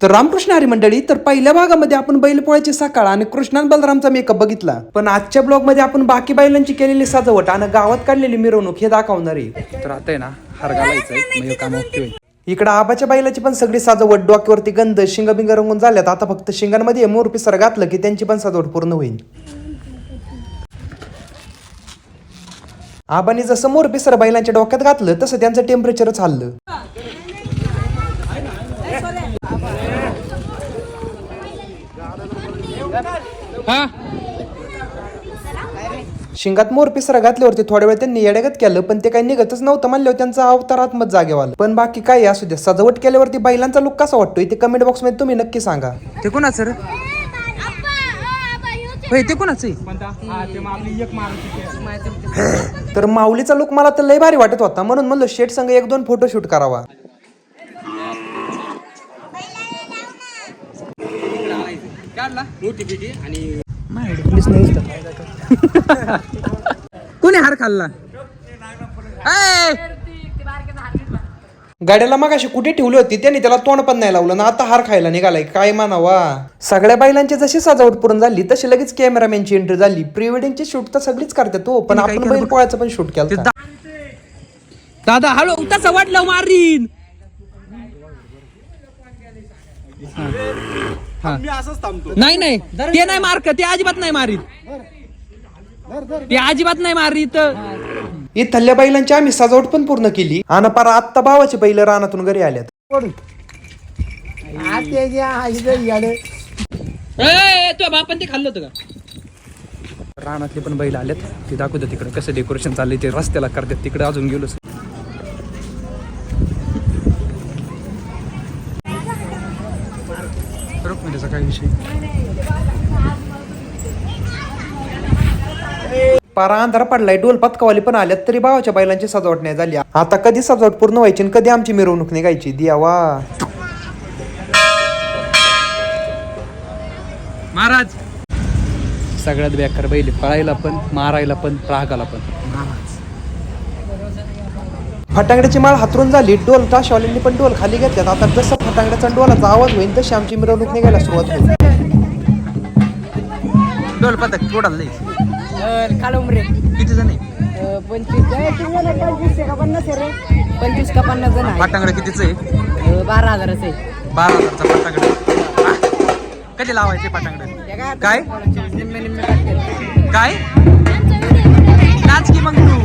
तर रामकृष्ण हरी मंडळी तर पहिल्या भागामध्ये आपण बैलपोळ्याची सकाळ आणि कृष्णा आणि बलरामचा मेकअप बघितला. पण आजच्या ब्लॉगमध्ये आपण बाकी बैलांची केलेली सजावट आणि गावात काढलेली मिरवणूक हे दाखवणार आहे. तर आता आहे ना हार घालायचंय मग काम ओके होईल. इकडं आबाच्या बैलाची पण सगळी सजावट डोक्यावरती गंध शिंग बिंग रंगून झाल्यात. आता फक्त शिंगांमध्ये मोर पिसर घातलं की त्यांची पण सजावट पूर्ण होईल. आबानी जसं मोर पिसर बैलांच्या डोक्यात घातलं तसं त्यांचं टेम्परेचरच हल्लं हा? शिंगात मोर पिसरा घातल्यावरती थोड्या वेळ त्यांनी येड्यागत केलं पण ते काही निघतच नव्हतं म्हणल्यावर त्यांचा अवतार आत्मत जागेवर आलं पण बाकी काय असू द्या सजावट केल्यावरती बैलांचा लुक कसा वाटतोय ते कमेंट बॉक्समध्ये तुम्ही नक्की सांगा. ते कोणाचं रे? होय ते कोणाचं आहे? तर माऊलीचा लुक मला तर लय भारी वाटत होता. म्हणून म्हणलं शेट संग एक दोन फोटो कोणी हार खाल्ला! गाड्याला मग अशी कुठे ठेवली होती? त्यांनी त्याला तोंड पण नाही लावलं ना आता हार खायला निघालाय. काय मानावा सगळ्या बैलांची जशी सजावट पूर्ण झाली तशी लगेच कॅमेरामॅनची एंट्री झाली. प्री वेडिंगची शूट तर सगळीच करते तो पण काय आपण बैल? पोळ्याचं पण शूट केलं दादा हळू तसं वाटलं मारीन. हा. नाही नाही. ते नाही मार्क ते अजिबात नाही मारीत. ते अजिबात नाही मारीत. इथल्या बैलांची आम्ही सजावट पण पूर्ण केली. आणि पार आत्ता भावाचे बैल रानातून घरी आल्यात. ए, तुझ्या बापान ते खाल्लं होतं का? रानातले पण बैल आलेत. ते दाखवतात तिकडे कसं डेकोरेशन चाललंय ते रस्त्याला करतात. तिकडे अजून गेलोच रुक म्हणजे त्याचा काय विषय पारा अंधार पडलाय डोल पतकावाली पण आल्यात तरी भावाच्या बैलांची सजावट नाही झाली आता कधी सजावट पूर्ण व्हायची आणि कधी आमची मिरवणूक निघायची? दियावा. महाराज! सगळ्यात बेकार बैल पळायला पण मारायला पण रागाला पण. फटांगड्याची माळ हातरून झाली डोल ताशवाल्यांनी पण डोल खाली घेतल्यात. आता जसं फटांगड्याचा डोलाचा आवाज होईल तशी आमची मिरवणूक निघायला सुरुवात होईल. डोल पथक काळुमरे किती जण आहे? पंचवीस का पन्नास रे? पंचवीस का पन्नास जण आहे. फटांगड कितीच आहे? अ, बारा हजाराचं आहे. बारा हजारचा फटांगड कधी लावायचे फटांगड ते काय? काय? निम्मे निम्मे टाकते काय? नाच की मग तू.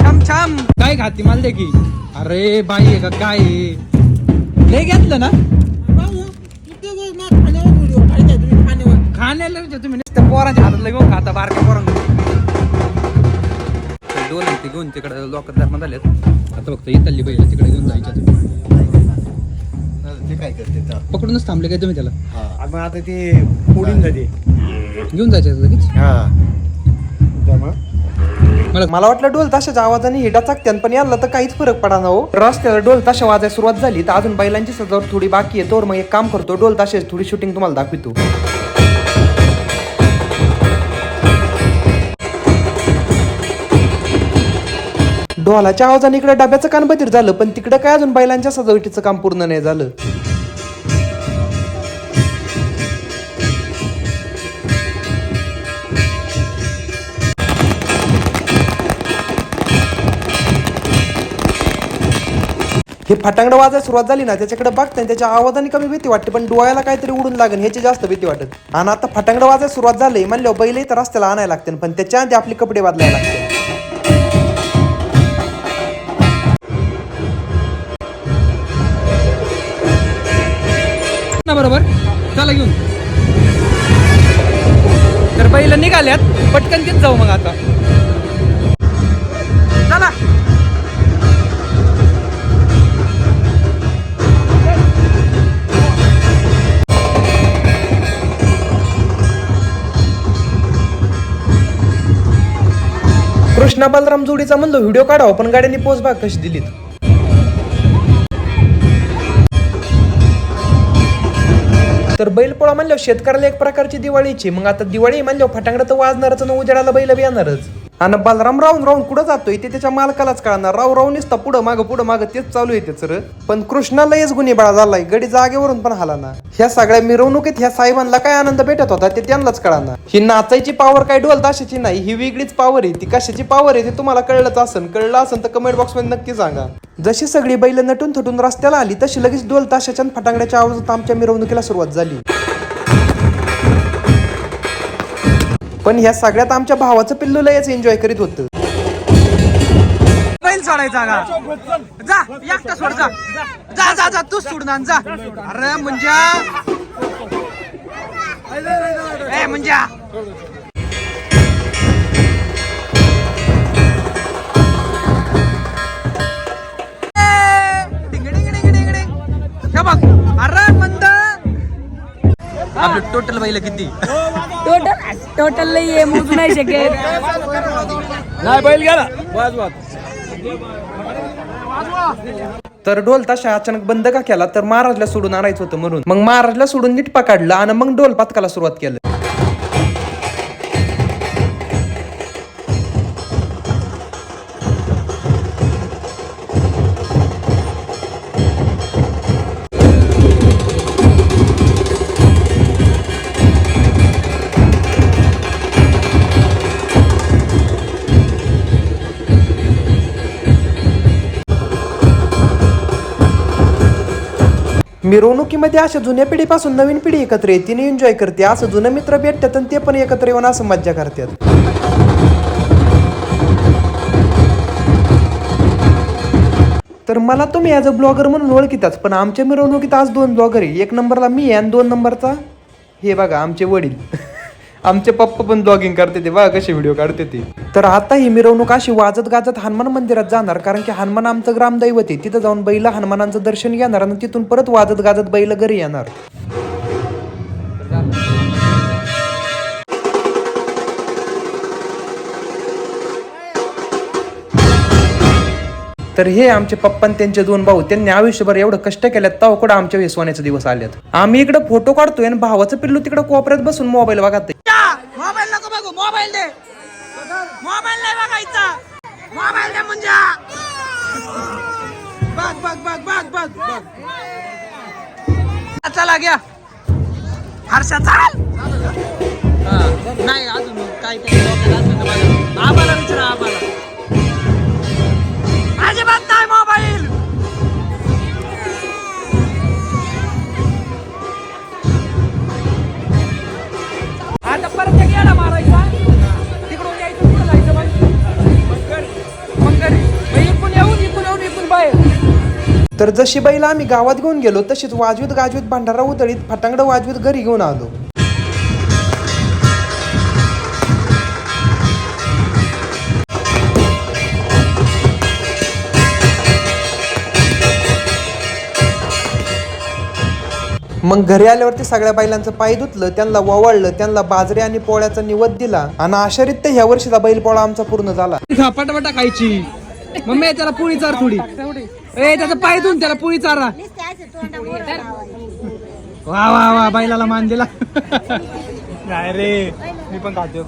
छाम छाम. काय खाती मला दे की? अरे बाई आहे का काय? आहे? लय घेतलं ना? तुम्ही नुसतं पोरांच्या हातात घेऊन खाता बारक्या पोरांना. दोन ते घेऊन तिकडे लोक धर्म झालेत आता फक्त इथली बैल तिकडे घेऊन जायच्या तुम्ही. ते काय करते पकडूनच थांबले काय तुम्ही त्याला? मग आता ते फोडून जाते. घेऊन जायचं लगेच? हा. त्यामुळं मला मला वाटलं डोल ताशाच्या आवाजाने हिडा चाकत्यान पण याला तर काहीच फरक पडा ना हो. रस्त्याला डोल ताशा वाजायला सुरुवात झाली तर अजून बैलांची सजावट थोडी बाकी आहे. तर मग एक काम करतो डोल ताशाची थोडी शूटिंग तुम्हाला दाखवतो. ढोलाच्या आवाजाने इकडे डब्याचं कान बधीर झालं पण तिकडं काय अजून बैलांच्या सजावटीचं काम पूर्ण नाही झालं? हे फटांगड वाजायला सुरुवात झाली ना त्याच्याकडे बघताना त्याच्या आवाजाने कमी भीती वाटते पण डोळ्याला काहीतरी उडून लागेल ह्याची जास्त भीती वाटत. आणि आता फटांगड वाजायला सुरुवात झाली म्हणल्यावर बैलही तर रस्त्याला आणायला लागते पण त्याच्या आधी आपले कपडे बदलायला लागते बरोबर? चला घेऊन. तर पहिलं निघाल्यात. पटकन तीच जाऊ मग आता. चला. कृष्णा बलराम जोडीचा म्हणलो व्हिडिओ काढावा पण गाड्यांनी पोच भाग कशी दिलीत? बैलपोळा म्हणल्यावर शेतकऱ्याला एक प्रकारची दिवाळीची. मग आता दिवाळी म्हणल्यावर फटांगडा तर वाजणारच ना उजेडाला बैल बी येणारच. आणि बलराम राहून राहून कुठं जातोय? ते त्याच्या मालकालाच कळणार. राव राहून नुसतं पुढं मागं पुढं मागं तेच चालू आहे त्याचं पण कृष्णा लयच गुन्हेबाळा झालाय. गडी जागेवरून पण हाला ना. ह्या सगळ्या मिरवणुकीत ह्या साहेबांना काय आनंद भेटत होता ते त्यांनाच कळाना ही नाचायची पावर काय ढोल ताशाची नाही. ही वेगळीच पावर आहे. ती कशाची पावर आहे ते तुम्हाला कळलंच असेल कळलं असेल तर कमेंट बॉक्समध्ये नक्की सांगा. जशी सगळी बैल नटून थटून रस्त्याला आली तशी लगेच ढोल ताशाच्या फटांगड्याच्या आवाजात आमच्या मिरवणुकीला सुरुवात झाली. पण ह्या सगळ्यात आमच्या भावाचं पिल्लू लयच एन्जॉय करीत होतं. बैल सोडायचा का? जा एकटा सोड जा. जा जा जा तूच सोड ना जा. अरे म्हणजे ए म्हणजे अरे मंद. आपले टोटल बैल किती? टोटल टोटल लई आहे मोजू नाही शकत. तर ढोल ताशा अचानक बंद का केला तर महाराजला सोडून आणायचं होतं म्हणून. मग महाराजला सोडून नीट पकडला आणि मग ढोल पातकाला सुरुवात केलं. मिरवणुकीमध्ये अशा जुन्या पिढीपासून नवीन पिढी एकत्र येते एन्जॉय करते. असं जुनं मित्र भेटतात आणि ते पण एकत्र येऊन असं मज्जा करतात. तर मला तुम्ही ॲज अ ब्लॉगर म्हणून ओळखीतच पण आमच्या मिरवणुकीत आज दोन ब्लॉगर आहे एक नंबरला मी आहे आणि दोन नंबरचा हे बघा आमचे वडील. आमचे पप्पा पण ब्लॉगिंग करते ते. बघा कसे व्हिडिओ काढते ते. तर आता ही मिरवणूक अशी वाजत गाजत हनुमान मंदिरात जाणार कारण की हनुमान आमचं ग्रामदैवत आहे. तिथं जाऊन बैल हनुमानांचं दर्शन घेणार आणि तिथून परत वाजत गाजत बैल घरी येणार. तर हे आमचे पप्पा त्यांचे दोन भाऊ त्यांनी आयुष्यभर एवढं कष्ट केल्यात तेव्हा कुठं आमच्या विश्वानाचे दिवस आलेत? आम्ही इकडे फोटो काढतोय आणि भावाचं पिल्लू तिकडे कोपऱ्यात बसून मोबाईल बघत मोबाईल नको बघू मोबाईल दे. मोबाईल नाही बघायचा. मोबाईल दे म्हणजे बघ बघ बघ बघ बघ बघ. चला घ्या. हर्षा चाल. नाही अजून काय काय आम्हाला विचारा आम्हाला. अजिबात नाही मोबाईल. आता परत एक मारायचा. तिकडून यायचं कुठं जायचं मग मग घरी मग इकडून येऊन इकडून येऊन इकडून बाहेर. तर जशी बैल आम्ही गावात घेऊन गेलो तशीच वाजवीत गाजवीत भांडारा उतळीत फटांगडं वाजवीत घरी घेऊन आलो. मग घरी आल्यावरती सगळ्या बैलांचं पाय धुतलं त्यांना ववाळलं त्यांना बाजरी आणि पोळ्याचा निवद दिला आणि आशारीत ह्या वर्षीचा बैल पोळा आमचा पूर्ण झाला. पटापटा खायची. मम्मी त्याला पोळी चार थोडी. ए त्याचा पाय धुवून त्याला पोळी चारा. वा वा वा बैलाला मान दिला. नाही रे मी पण खातो.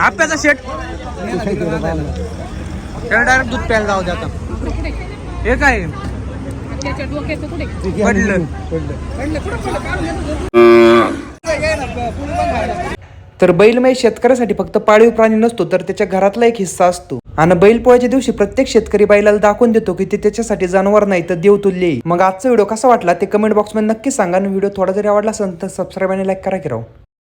आप्याचा शेट. डायरेक्ट दूध प्यायला जाऊ दे आता. हे काय? पडलं. तर बैलमय शेतकऱ्यासाठी फक्त पाळीव प्राणी नसतो तर त्याच्या घरातला एक हिस्सा असतो. आणि बैलपोळ्याच्या दिवशी प्रत्येक शेतकरी बैलाला दाखवून देतो की ते त्याच्यासाठी जनावर नाही तर देव तुल्य मग आजचा व्हिडिओ कसा वाटला ते कमेंट बॉक्समध्ये नक्की सांगा आणि व्हिडिओ थोडा जरी आवडला असेल तर सबस्क्राईब आणि लाईक करा की राव.